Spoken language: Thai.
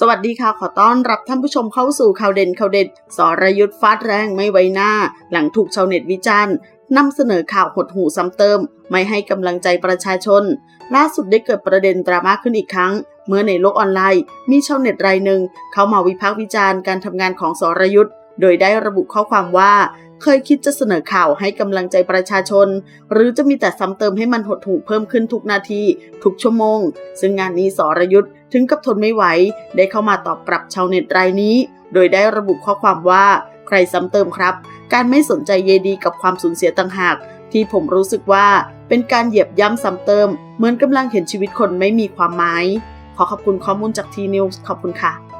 สวัสดีค่ะ ขอต้อนรับท่านผู้ชมเข้าสู่ข่าวเด่นข่าวเด็ดสรยุทธ์ฟาดแรงไม่ไว้หน้า หลังถูกชาวเน็ตวิจารณ์นำเสนอข่าวหดหูซ้ำเติม ไม่ให้กำลังใจประชาชน ล่าสุดได้เกิดประเด็นดราม่าขึ้นอีกครั้ง เมื่อในโลกออนไลน์ มีชาวเน็ตรายหนึ่ง เข้ามาวิพากษ์วิจารณ์การทำงานของสรยุทธ์ โดยได้ระบุข้อความว่า เคยคิดจะเสนอข่าวให้กำลังใจประชาชน หรือจะมีแต่ซ้ำเติมให้มันหดหู่เพิ่มขึ้นทุกนาที ทุกชั่วโมง ซึ่งงานนี้สรยุทธ์ถึงกับทนไม่ไหว ได้เข้ามาตอบกลับชาวเน็ตรายนี้ โดยได้ระบุข้อความว่า ใครซ้ำเติมครับ การไม่สนใจเยดีกับความสูญเสียต่างหาก ที่ผมรู้สึกว่าเป็นการเหยียบย่ำซ้ำเติม เหมือนกำลังเห็นชีวิตคนไม่มีความหมายขอขอบคุณข้อมูลจากทีนิวส์ขอบคุณค่ะ